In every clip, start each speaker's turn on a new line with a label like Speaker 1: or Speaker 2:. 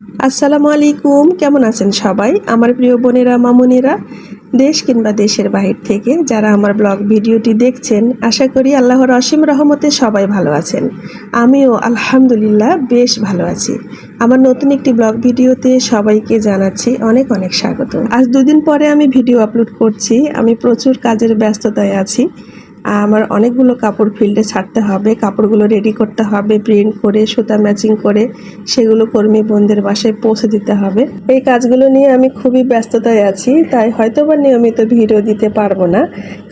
Speaker 1: আসসালামু আলাইকুম, কেমন আছেন সবাই? আমার প্রিয় বোনেরা, মামুনিরা, দেশ কিংবা দেশের বাহির থেকে যারা আমার ব্লগ ভিডিওটি দেখছেন, আশা করি আল্লাহর অসীম রহমতে সবাই ভালো আছেন। আমিও আলহামদুলিল্লাহ বেশ ভালো আছি। আমার নতুন একটি ব্লগ ভিডিওতে সবাইকে জানাচ্ছি অনেক অনেক স্বাগত। আজ দুদিন পরে আমি ভিডিও আপলোড করছি। আমি প্রচুর কাজের ব্যস্ততায় আছি। আমার অনেকগুলো কাপড় ফিল্ডে ছাড়তে হবে, কাপড়গুলো রেডি করতে হবে প্রিন্ট করে, সুতা ম্যাচিং করে, সেগুলো কর্মী বোনদের বাসায় পৌঁছে দিতে হবে। এই কাজগুলো নিয়ে আমি খুবই ব্যস্ততায় আছি, তাই হয়তো বা নিয়মিত ভিডিও দিতে পারব না।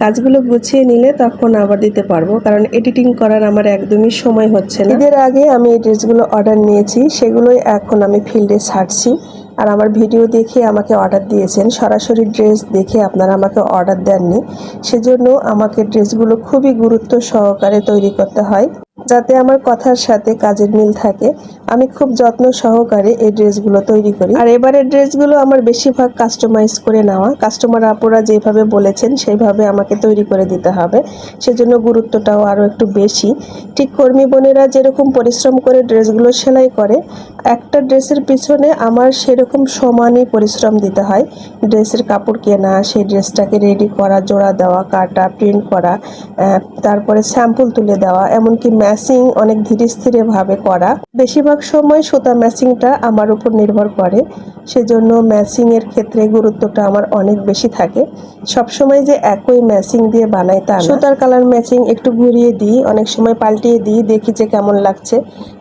Speaker 1: কাজগুলো গুছিয়ে নিলে তখন আবার দিতে পারব, কারণ এডিটিং করার আমার একদমই সময় হচ্ছে না। এদের আগে আমি এই ড্রেসগুলো অর্ডার নিয়েছি, সেগুলোই এখন আমি ফিল্ডে ছাড়ছি। আর আমার ভিডিও দেখে আমাকে অর্ডার দিয়েছেন। সরাসরি ড্রেস দেখে আপনারা আমাকে অর্ডার দেননি। সেজন্য আমাকে ড্রেসগুলো খুবই গুরুত্ব সহকারে তৈরি করতে হয়। যাতে আমার কথার সাথে কাজের মিল থাকে, আমি খুব যত্ন সহকারে এই ড্রেসগুলো তৈরি করি। আর এবারের ড্রেসগুলো আমার বেশিরভাগ কাস্টমাইজ করে নেওয়া। কাস্টমার আপুরা যেভাবে বলেছেন, সেইভাবে আমাকে তৈরি করে দিতে হবে। সেজন্য গুরুত্বটাও আরও একটু বেশি। ঠিক কর্মী বোনেরা যেরকম পরিশ্রম করে ড্রেসগুলো সেলাই করে, একটা ড্রেসের পিছনে আমার সেরকম সমানই পরিশ্রম দিতে হয়। ড্রেসের কাপড় কেনা, সেই ড্রেসটাকে রেডি করা, জোড়া দেওয়া, কাটা প্রিন্ট করা তারপরে স্যাম্পল তুলে দেওয়া, এমনকি ম্যাচিং অনেক ধীরে স্থিরেভাবে করা। বেশিরভাগ সময় সুতা ম্যাচিংটা আমার উপর নির্ভর করে, সেজন্য ম্যাচিংয়ের ক্ষেত্রে গুরুত্বটা আমার অনেক বেশি থাকে। সবসময় যে একই ম্যাচিং দিয়ে বানাই তা সুতার কালার ম্যাচিং একটু ঘুরিয়ে দিই, অনেক সময় পাল্টিয়ে দিই, দেখি যে কেমন লাগছে।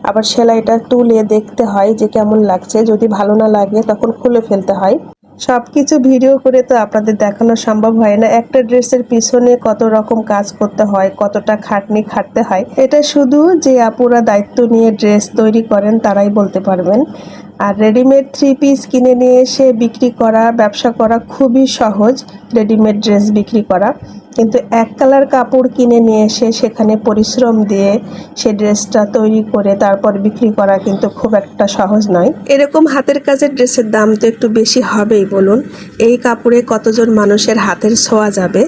Speaker 1: আবার সেলাইটা তুলে দেখতে হয় যে কেমন লাগছে, যদি ভালো না লাগে তখন খুলে ফেলতে হয়। সব কিছু ভিডিও করে তো আপনাদের দেখানো সম্ভব হয় না। একটা ড্রেসের পিছনে কত রকম কাজ করতে হয়, কতটা খাটনি খাটতে হয়, এটা শুধু যে আপুরা দায়িত্ব নিয়ে ড্রেস তৈরি করেন তারাই বলতে পারবেন। আর রেডিমেড থ্রি পিস কিনে নিয়ে এসে বিক্রি করা, ব্যবসা করা খুবই সহজ রেডিমেড ড্রেস বিক্রি করা। কিন্তু এক কালার কাপড় কিনে নিয়ে এসে সেখানে পরিশ্রম দিয়ে সে ড্রেসটা তৈরি করে তারপর বিক্রি করা কিন্তু খুব একটা সহজ নয়। এরকম হাতের কাজের ড্রেসের দাম তো একটু বেশি হবেই বলুন। এই কাপড়ে কতজন মানুষের হাতের ছোঁয়া যাবে?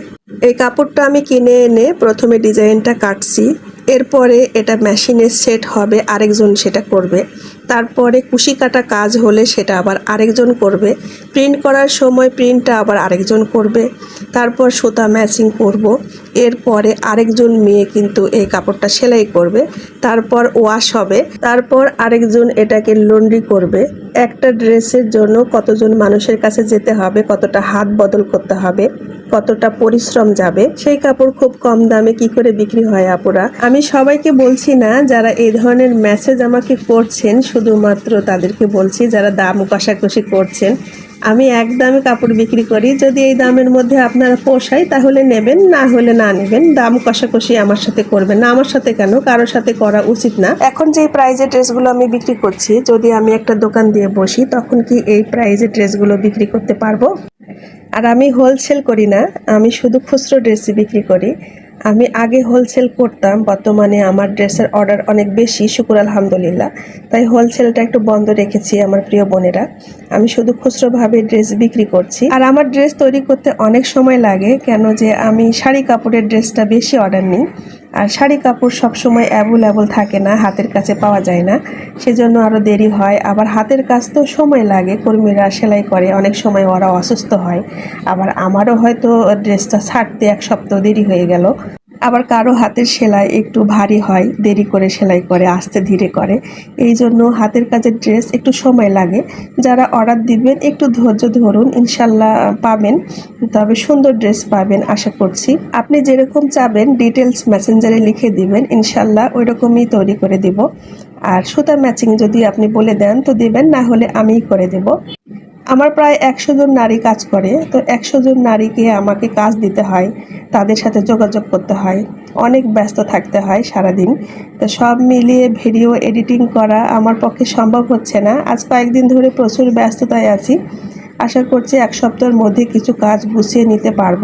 Speaker 1: এই কাপড়টা আমি কিনে এনে প্রথমে ডিজাইনটা কাটছি। এরপরে এটা মেশিনে সেট হবে, আরেকজন সেটা করবে। তারপরে কুশি কাটা কাজ হলে সেটা আবার আরেকজন করবে। প্রিন্ট করার সময় প্রিন্টটা আবার আরেকজন করবে। তারপর সুতা ম্যাচিং করব। এরপরে আরেকজন মেয়ে কিন্তু এই কাপড়টা সেলাই করবে। তারপর ওয়াশ হবে। তারপর আরেকজন এটাকে লন্ড্রি করবে। একটা ড্রেসের জন্য কতজন মানুষের কাছে যেতে হবে, কতটা হাত বদল করতে হবে কতটা পরিশ্রম যাবে, সেই কাপড় খুব কম দামে কি করে বিক্রি হয় আপুরা? আমি সবাইকে বলছি না, যারা এই ধরনের মেসেজ আমাকে করছেন, শুধুমাত্র তাদেরকে বলছি যারা দাম কষাকষি করছেন, আমি এক দামে কাপড় বিক্রি করি, যদি এই দামের মধ্যে আপনারা পোষায়, তাহলে নেবেন, না হলে না নেবেন, দাম কষাকষি আমার সাথে করবেন না, আমার সাথে কেন? কারোর সাথে করা উচিত না। এখন যে প্রাইজের ড্রেসগুলো আমি বিক্রি করছি, যদি আমি একটা দোকান দিয়ে বসি, তখন কি এই প্রাইজের ড্রেসগুলো বিক্রি করতে পারব? আর আমি হোলসেল করি না, আমি শুধু খুচরো ড্রেসই বিক্রি করি। আমি আগে হোলসেল করতাম, বর্তমানে আমার ড্রেসের অর্ডার অনেক বেশি, শুকুর আলহামদুলিল্লাহ। তাই হোলসেলটা একটু বন্ধ রেখেছি আমার প্রিয় বোনেরা। আমি শুধু খুচরোভাবে ড্রেস বিক্রি করছি। আর আমার ড্রেস তৈরি করতে অনেক সময় লাগে, কেন যে আমি শাড়ি কাপড়ের ড্রেসটা বেশি অর্ডার নিই। আর শাড়ি কাপড় সবসময় অ্যাভেলেবল থাকে না, হাতের কাছে পাওয়া যায় না। সেজন্য আরও দেরি হয়। আবার হাতের কাজ তো সময় লাগে, কর্মীরা সেলাই করে, অনেক সময় ওরা অসুস্থ হয়। আবার আমারও হয়তো ড্রেসটা ছাড়তে এক সপ্তাহ দেরি হয়ে গেল। আবার কারও হাতের সেলাই একটু ভারী হয়, দেরি করে সেলাই করে, আস্তে ধীরে করে। এই জন্য হাতের কাজের ড্রেস একটু সময় লাগে। যারা অর্ডার দিবেন, একটু ধৈর্য ধরুন, ইনশাল্লাহ পাবেন। তবে সুন্দর ড্রেস পাবেন, আশা করছি। আপনি যেরকম চাবেন ডিটেলস মেসেঞ্জারে লিখে দিবেন, ইনশাল্লাহ ওই রকমই তৈরি করে দিব। আর সুতা ম্যাচিং যদি আপনি বলে দেন, তো দিবেন, না হলে আমিই করে দেব। আমার প্রায় একশো জন নারী কাজ করে, তো একশো জন নারীকে আমাকে কাজ দিতে হয়, তাদের সাথে যোগাযোগ করতে হয়, অনেক ব্যস্ত থাকতে হয় সারাদিন। তো সব মিলিয়ে ভিডিও এডিটিং করা আমার পক্ষে সম্ভব হচ্ছে না। আজ কয়েকদিন ধরে প্রচুর ব্যস্ততায় আছি। আশা করছি এক সপ্তাহের মধ্যে কিছু কাজ গুছিয়ে নিতে পারব।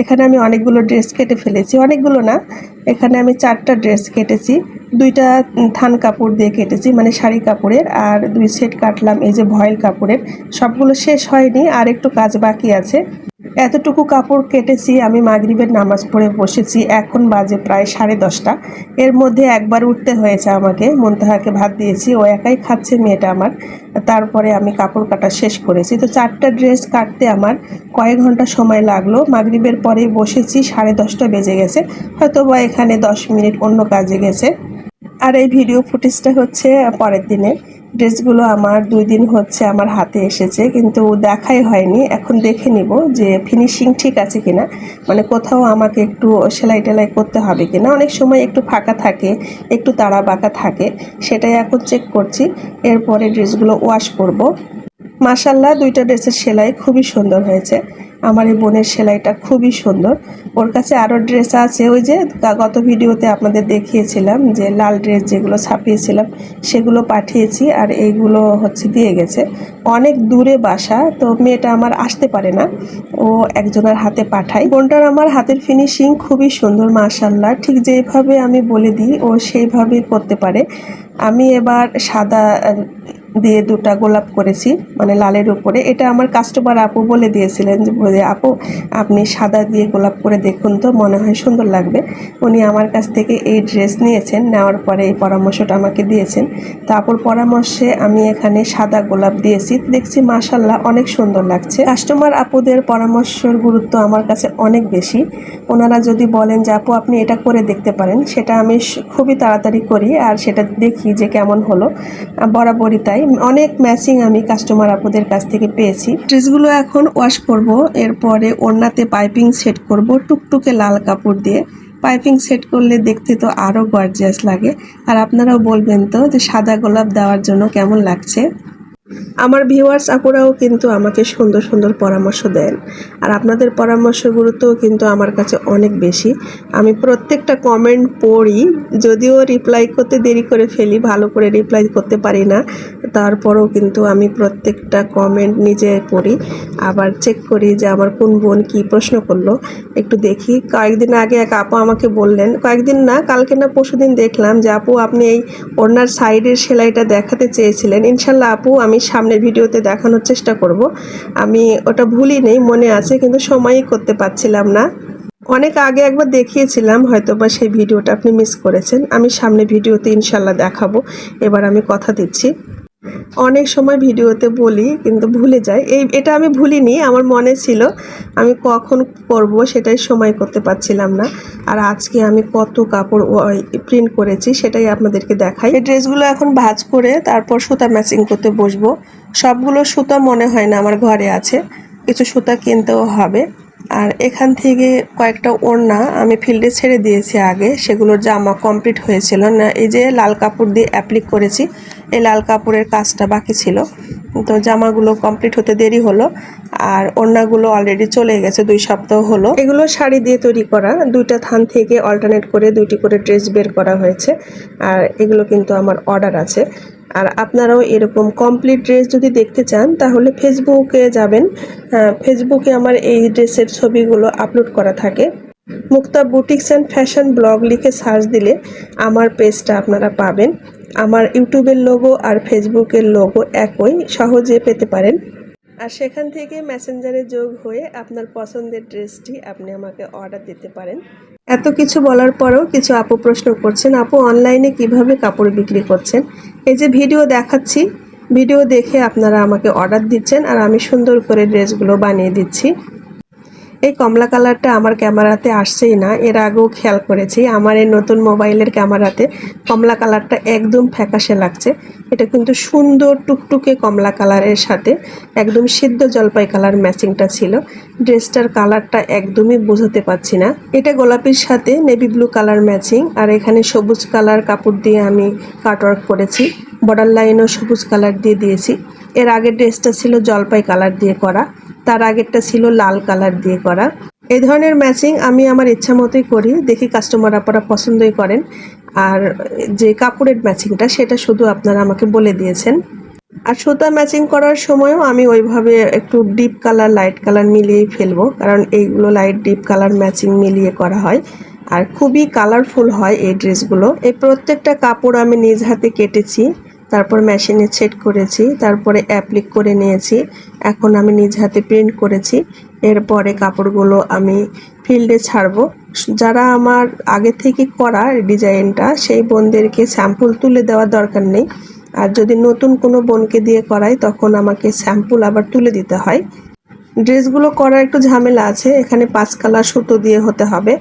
Speaker 1: এখানে আমি অনেকগুলো ড্রেস কেটে ফেলেছি, অনেকগুলো না, এখানে আমি চারটা ড্রেস কেটেছি। দুইটা থান কাপড় দিয়ে কেটেছি মানে শাড়ি কাপড়ের আর দুই সেট কাটলাম, এই যে ভয়েল কাপড়ের। সবগুলো শেষ হয়নি, আর একটু কাজ বাকি আছে। এতটুকু কাপড় কেটেছি, আমি মাগরিবের নামাজ পড়ে বসেছি, এখন বাজে প্রায় সাড়ে দশটা। এর মধ্যে একবার উঠতে হয়েছে আমাকে, মন্তাহাকে ভাত দিয়েছি, ও একাই খাচ্ছে মেয়েটা আমার। তারপরে আমি কাপড় কাটা শেষ করেছি। তো চারটা ড্রেস কাটতে আমার কয়েক ঘণ্টা সময় লাগল। মাগরিবের পরেই বসেছি, সাড়ে দশটা বেজে গেছে। হয়তো বা এখানে দশ মিনিট অন্য কাজে গেছে। আর এই ভিডিও ফুটেজটা হচ্ছে পরের দিনে। ড্রেসগুলো আমার দুই দিন হচ্ছে আমার হাতে এসেছে, কিন্তু দেখাই হয়নি। এখন দেখে নিব যে ফিনিশিং ঠিক আছে কিনা মানে কোথাও আমাকে একটু সেলাই টেলাই করতে হবে কিনা। অনেক সময় একটু ফাঁকা থাকে, একটু তাড়া বাঁকা থাকে, সেটাই এখন চেক করছি। এরপরে ড্রেসগুলো ওয়াশ করব। মাসাল্লাহ দুইটা ড্রেসের সেলাই খুবই সুন্দর হয়েছে। আমার এই বোনের সেলাইটা খুবই সুন্দর। ওর কাছে আরও ড্রেস আছে, ওই যে গত ভিডিওতে আপনাদের দেখিয়েছিলাম যে লাল ড্রেস যেগুলো ছাপিয়েছিলাম, সেগুলো পাঠিয়েছি আর এইগুলো হচ্ছে দিয়ে গেছে। অনেক দূরে বাসা, তো মেয়েটা আমার আসতে পারে না। ও একজনের হাতে পাঠাই। বোনটার আমার হাতের ফিনিশিং খুবই সুন্দর মাশাল্লাহ ঠিক যেভাবে আমি বলে দিই, ও সেইভাবে করতে পারে। আমি এবার সাদা দিয়ে দুটা গোলাপ করেছি মানে লালের উপরে। এটা আমার কাস্টমার আপু বলে দিয়েছিলেন যে আপু, আপনি সাদা দিয়ে গোলাপ করে দেখুন তো, মনে হয় সুন্দর লাগবে। উনি আমার কাছ থেকে এই ড্রেস নিয়েছেন, নেওয়ার পরে এই পরামর্শটা আমাকে দিয়েছেন। তারপর পরামর্শে আমি এখানে সাদা গোলাপ দিয়েছি। দেখছি মাশাল্লাহ অনেক সুন্দর লাগছে। কাস্টমার আপুদের পরামর্শের গুরুত্ব আমার কাছে অনেক বেশি। ওনারা যদি বলেন যে, আপু, আপনি এটা করে দেখতে পারেন। সেটা আমি খুবই তাড়াতাড়ি করি আর সেটা দেখি যে কেমন হলো। বরাবরই তাই। অনেক ম্যাচিং আমি কাস্টমার আপুদের কাছ থেকে পেয়েছি। ড্রেসগুলো এখন ওয়াশ করব, এরপরে ওড়নাতে পাইপিং সেট করব, টুকটুকে লাল কাপড় দিয়ে। পাইপিং সেট করলে দেখতে তো আরও গর্জিয়াস লাগে। আর আপনারাও বলবেন তো যে সাদা গোলাপ দেওয়ার জন্য কেমন লাগছে? আমার ভিউয়ার্স আপুরাও কিন্তু আমাকে সুন্দর সুন্দর পরামর্শ দেন। আর আপনাদের পরামর্শ গুরুত্বও কিন্তু আমার কাছে অনেক বেশি। আমি প্রত্যেকটা কমেন্ট পড়ি, যদিও রিপ্লাই করতে দেরি করে ফেলি, ভালো করে রিপ্লাই করতে পারি না। তারপরেও কিন্তু আমি প্রত্যেকটা কমেন্ট নিজে পড়ি, আবার চেক করি যে আমার কোন বোন কি প্রশ্ন করল। একটু দেখি, কয়েকদিন আগে এক আপু আমাকে বললেন, কয়েকদিন না, কালকে না পরশুদিন দেখলাম যে আপু আপনি এই ওনার সাইডের সেলাইটা দেখাতে চেয়েছিলেন। ইনশাল্লাহ আপু, আমি সামনের ভিডিওতে দেখানোর চেষ্টা করব। আমি ওটা ভুলি নেই, মনে আছে, কিন্তু সময়ই করতে পারছিলাম না। অনেক আগে একবার দেখিয়েছিলাম হয়তো বা সেই ভিডিওটা আপনি মিস করেছেন। আমি সামনে ভিডিওতে ইনশাল্লাহ দেখাবো। এবার আমি কথা দিচ্ছি। অনেক সময় ভিডিওতে বলি, কিন্তু ভুলে যাই। এই, এটা আমি ভুলিনি, আমার মনে ছিল আমি কখন করব সেটাই সময় করতে পারছিলাম না। আর আজকে আমি কত কাপড় প্রিন্ট করেছি সেটাই আপনাদেরকে দেখাই। এই ড্রেসগুলো এখন ভাজ করে তারপর সুতা ম্যাচিং করতে বসবো। সবগুলো সুতা মনে হয় না আমার ঘরে আছে, কিছু সুতা কিনতেও হবে। আর এখান থেকে কয়েকটা ওড়না আমি ফিল্ডে ছেড়ে দিয়েছি আগে, সেগুলোর জামা কমপ্লিট হয়েছিল। না, এই যে লাল কাপড় দিয়ে অ্যাপ্লিক করেছি এই লাল কাপড়ের কাজটা বাকি ছিল। তো জামাগুলো কমপ্লিট হতে দেরি হলো আর ওড়নাগুলো অলরেডি চলে গেছে, দুই সপ্তাহ হলো। এগুলো শাড়ি দিয়ে তৈরি করা, দুইটা থান থেকে অল্টারনেট করে দুইটি করে ড্রেস বের করা হয়েছে আর এগুলো কিন্তু আমার অর্ডার আছে। আর আপনারাও এরকম কমপ্লিট ড্রেস যদি দেখতে চান, তাহলে ফেসবুকে যাবেন। ফেসবুকে আমার এই ড্রেসের ছবিগুলো আপলোড করা থাকে। Mukta boutiques and fashion blog লিখে সার্চ দিলে আমার পেজটা আপনারা পাবেন। আমার ইউটিউবের লোগো আর ফেসবুকের লোগো একই, সহজে পেতে পারেন। আর সেখান থেকে মেসেঞ্জারে যোগ হয়ে আপনার পছন্দের ড্রেসটি আপনি আমাকে অর্ডার দিতে পারেন। এত কিছু বলার পরেও কিছু আপু প্রশ্ন করছেন, আপু অনলাইনে কীভাবে কাপড় বিক্রি করছেন? এই যে ভিডিও দেখাচ্ছি ভিডিও দেখে আপনারা আমাকে অর্ডার দিচ্ছেন আর আমি সুন্দর করে ড্রেসগুলো বানিয়ে দিচ্ছি। এই কমলা কালারটা আমার ক্যামেরাতে আসছেই না, এর আগেও খেয়াল করেছি। আমার এই নতুন মোবাইলের ক্যামেরাতে কমলা কালারটা একদম ফ্যাকাশে লাগছে। এটা কিন্তু সুন্দর টুকটুকে কমলা কালারের সাথে একদম সিদ্ধ জলপাই কালার ম্যাচিংটা ছিল। ড্রেসটার কালারটা একদমই বোঝাতে পারছি না। এটা গোলাপির সাথে নেভি ব্লু কালার ম্যাচিং, আর এখানে সবুজ কালার কাপড় দিয়ে আমি কাটওয়ার্ক করেছি। বর্ডার লাইনও সবুজ কালার দিয়ে দিয়েছি। এর আগের ড্রেসটা ছিল জলপাই কালার দিয়ে করা। তার আগেরটা ছিল লাল কালার দিয়ে করা। এই ধরনের ম্যাচিং আমি আমার ইচ্ছা মতোই করি, দেখি কাস্টমার আপনারা পছন্দই করেন। আর যে কাপড়ের ম্যাচিংটা সেটা শুধু আপনারা আমাকে বলে দিয়েছেন। আর সুতা ম্যাচিং করার সময়ও আমি ওইভাবে একটু ডিপ কালার লাইট কালার মিলিয়েই ফেলব। কারণ এইগুলো লাইট ডিপ কালার ম্যাচিং মিলিয়ে করা হয়। আর খুবই কালারফুল হয় এই ড্রেসগুলো এই প্রত্যেকটা কাপড় আমি নিজ হাতে কেটেছি। তারপর মেশিনে সেট করেছি, তারপরে অ্যাপ্লিক করে নিয়েছি। এখন আমি নিজ হাতে প্রিন্ট করেছি। এরপরে কাপড়গুলো আমি ফিল্ডে ছাড়বো। যারা আমার আগে থেকে করা ডিজাইনটা, সেই বোনদেরকে স্যাম্পল তুলে দেওয়ার দরকার নেই। আর যদি নতুন কোনো বোনকে দিয়ে করাই, তখন আমাকে স্যাম্পল আবার তুলে দিতে হয়। ড্রেসগুলো করার একটু ঝামেলা আছে। এখানে পাঁচ কালার সুতো দিয়ে হতে হবে।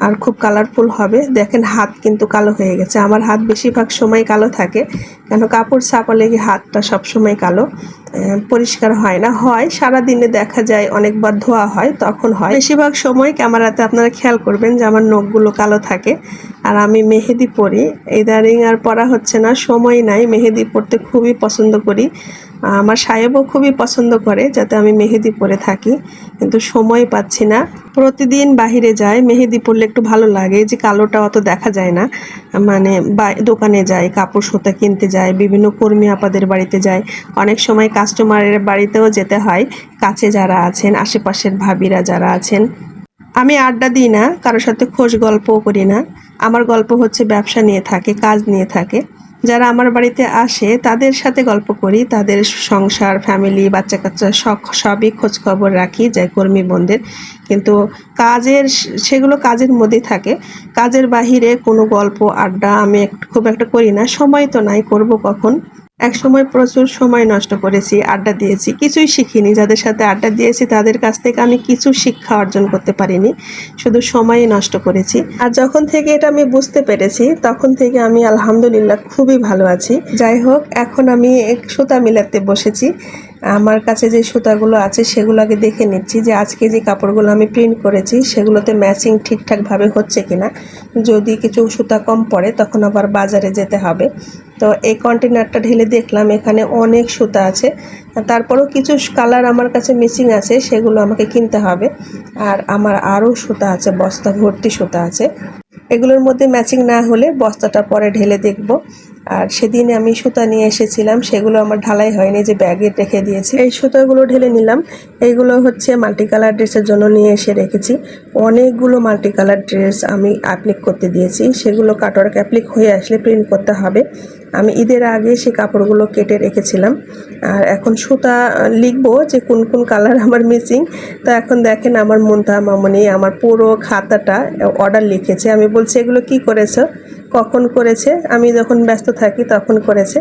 Speaker 1: আর খুব কালারফুল হবে। দেখেন হাত কিন্তু কালো হয়ে গেছে। আমার হাত বেশিরভাগ সময় কালো থাকে। কেন? কাপড় ছাপা লেগে হাতটা সবসময় কালো? পরিষ্কার হয় না। হয় সারা দিনে দেখা যায় অনেকবার ধোয়া হয়, তখন হয়। বেশিরভাগ সময় ক্যামেরাতে আপনারা খেয়াল করবেন যে আমার নখগুলো কালো থাকে আর আমি মেহেদি পরি। ইদারিং আর পরা হচ্ছে না। সময় নাই। মেহেদি পরতে খুবই পছন্দ করি। আমার সাহেবও খুবই পছন্দ করে, যাতে আমি মেহেদি পরে থাকি, কিন্তু সময় পাচ্ছি না। প্রতিদিন বাহিরে যায় মেহেদি পরলে একটু ভালো লাগে যে কালোটা অত দেখা যায় না। মানে দোকানে যায় কাপড় সুতা কিনতে যায় বিভিন্ন কর্মী আপাদের বাড়িতে যায় অনেক সময় কাস্টমারের বাড়িতেও যেতে হয়, কাছে যারা আছেন, আশেপাশের ভাবিরা যারা আছেন। আমি আড্ডা দিই না কারোর সাথে খোঁজ গল্পও করি না। আমার গল্প হচ্ছে ব্যবসা নিয়ে থাকে, কাজ নিয়ে থাকে। যারা আমার বাড়িতে আসে, তাদের সাথে গল্প করি, তাদের সংসার ফ্যামিলি বাচ্চা কাচ্চা সব সবই খোঁজখবর রাখি, যাই কর্মী বন্ধের। কিন্তু কাজের সেগুলো কাজের মধ্যেই থাকে। কাজের বাহিরে কোনো গল্প, আড্ডা আমি খুব একটা করি না। সময় তো নাই, করব কখন? এক সময় প্রচুর সময় নষ্ট করেছি, আড্ডা দিয়েছি, কিছুই শিখিনি। যাদের সাথে আড্ডা দিয়েছি, তাদের কাছ থেকে আমি কিছু শিক্ষা অর্জন করতে পারিনি, শুধু সময়ই নষ্ট করেছি। আর যখন থেকে এটা আমি বুঝতে পেরেছি, তখন থেকে আমি আলহামদুলিল্লাহ খুবই ভালো আছি। যাই হোক, এখন আমি সুতা মিলাতে বসেছি। আমার কাছে যে সুতাগুলো আছে সেগুলো আগে দেখে নিচ্ছি যে আজকে যে কাপড়গুলো আমি প্রিন্ট করেছি, সেগুলোতে ম্যাচিং ঠিকঠাকভাবে হচ্ছে কিনা। যদি কিছু সুতা কম পড়ে, তখন আবার বাজারে যেতে হবে। তো এই কন্টেনারটা ঢেলে দেখলাম, এখানে অনেক সুতা আছে। তারপরেও কিছু কালার আমার কাছে মিসিং আছে, সেগুলো আমাকে কিনতে হবে। আর আমার আরও সুতা আছে, বস্তা ভর্তি সুতা আছে। এগুলোর মধ্যে ম্যাচিং না হলে বস্তাটা পরে ঢেলে দেখব। আর সেদিন আমি সুতা নিয়ে এসেছিলাম, সেগুলো আমার ঢালাই হয়নি যে ব্যাগে রেখে দিয়েছি। এই সুতাগুলো ঢেলে নিলাম। এইগুলো হচ্ছে মাল্টি কালার ড্রেসের জন্য নিয়ে এসে রেখেছি। অনেকগুলো মাল্টি কালার ড্রেস আমি অ্যাপ্লিক করতে দিয়েছি। সেগুলো কাটওয়ার্ক অ্যাপ্লিক হয়ে আসলে প্রিন্ট করতে হবে। আমি ঈদের আগে সেই কাপড়গুলো কেটে রেখেছিলাম। আর এখন সুতা লিখব যে কোন কোন কালার আমার মিসিং তো এখন দেখেন আমার মুন্তা মামনি, আমার পুরো খাতাটা অর্ডার লিখেছে। আমি বলছি, এগুলো কি করেছ? কখন করেছে? আমি যখন ব্যস্ত থাকি তখন করেছে।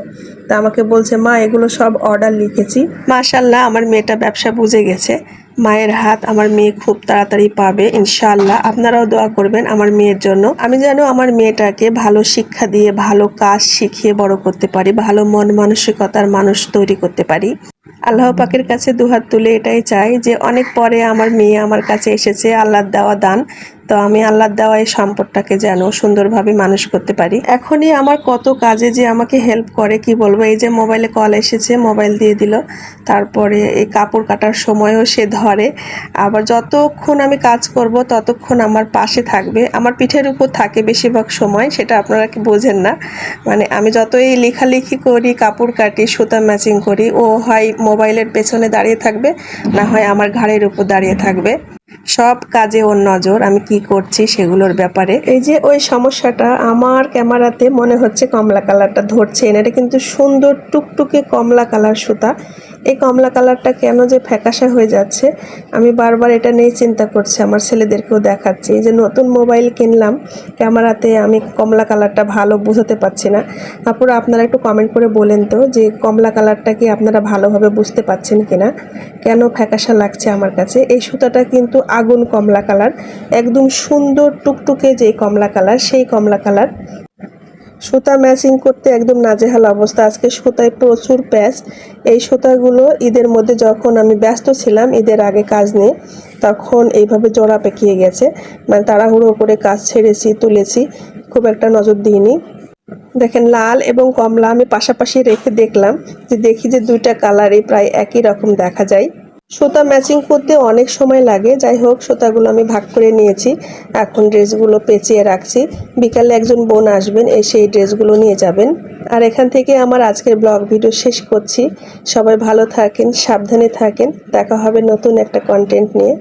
Speaker 1: তা আমাকে বলছে, মা, এগুলো সব অর্ডার লিখেছি। মাশাল্লাহ আমার মেয়েটা ব্যবসা বুঝে গেছে। মায়ের হাত আমার মেয়ে খুব তাড়াতাড়ি পাবে ইনশাল্লাহ আপনারাও দোয়া করবেন আমার মেয়ের জন্য। আমি যেন আমার মেয়েটাকে ভালো শিক্ষা দিয়ে, ভালো কাজ শিখিয়ে বড় করতে পারি, ভালো মন মানসিকতার মানুষ তৈরি করতে পারি। আল্লাহ পাকের কাছে দুহাত তুলে এটাই চাই যে, অনেক পরে আমার মেয়ে আমার কাছে এসেছে, আল্লাহর দেওয়া দান। তো আমি আল্লাহর দেওয়া এই সম্পদটাকে যেন সুন্দরভাবে মানুষ করতে পারি। এখনই আমার কত কাজে যে আমাকে হেল্প করে, কি বলব, এই যে মোবাইলে কল এসেছে মোবাইল দিয়ে দিল। তারপরে এই কাপড় কাটার সময়ও সে ধরে। আবার যতক্ষণ আমি কাজ করব, ততক্ষণ আমার পাশে থাকবে। আমার পিঠের উপর থাকে বেশিরভাগ সময়, সেটা আপনারা কি বোঝেন না। মানে আমি যতই লেখালেখি করি, কাপড় কাটি, সুতা ম্যাচিং করি, ও হয় মোবাইলের পেছনে দাঁড়িয়ে থাকবে, না হয় আমার ঘাড়ের উপর দাঁড়িয়ে থাকবে। সব কাজে ওর নজর, আমি কি করছি সেগুলোর ব্যাপারে। এই যে ওই সমস্যাটা আমার ক্যামেরাতে মনে হচ্ছে কমলা কালারটা ধরছে না, এটা কিন্তু সুন্দর টুকটুকে কমলা কালার সুতা। এই কমলা কালারটা কেন যে ফ্যাকাশা হয়ে যাচ্ছে, আমি বারবার এটা নিয়ে চিন্তা করছি, আমার ছেলেদেরকেও দেখাচ্ছি। এই যে নতুন মোবাইল কিনলাম, ক্যামেরাতে আমি কমলা কালারটা ভালো বোঝাতে পারছি না। তারপরে আপনারা একটু কমেন্ট করে বলেন তো যে কমলা কালারটা কি আপনারা ভালোভাবে বুঝতে পাচ্ছেন কিনা? কেন ফ্যাকাশা লাগছে আমার কাছে? এই সুতাটা কিন্তু আগুন কমলা কালার, একদম সুন্দর টুকটুকে যেই কমলা কালার, সেই কমলা কালার। সুতা ম্যাচিং করতে একদম নাজেহাল অবস্থা। আজকে সুতায় প্রচুর প্যাচ। এই সুতাগুলো ঈদের মধ্যে যখন আমি ব্যস্ত ছিলাম, ঈদের আগে কাজ নিয়ে তখন এইভাবে জোড়া পেকিয়ে গেছে। মানে তাড়াহুড়ো করে কাজ ছেড়েছি, তুলেছি, খুব একটা নজর দিইনি। দেখেন, লাল এবং কমলা আমি পাশাপাশি রেখে দেখলাম যে দেখি যে দুইটা কালারই প্রায় একই রকম দেখা যায়। সুতা ম্যাচিং করতে অনেক সময় লাগে। যাই হোক, সুতাগুলো আমি ভাগ করে নিয়েছি। এখন ড্রেসগুলো পেঁচিয়ে রাখছি। বিকালে একজন বোন আসবেন, এসে এই ড্রেসগুলো নিয়ে যাবেন। আর এখান থেকে আমার আজকের ব্লগ ভিডিও শেষ করছি। সবাই ভালো থাকেন, সাবধানে থাকেন। দেখা হবে নতুন একটা কন্টেন্ট নিয়ে।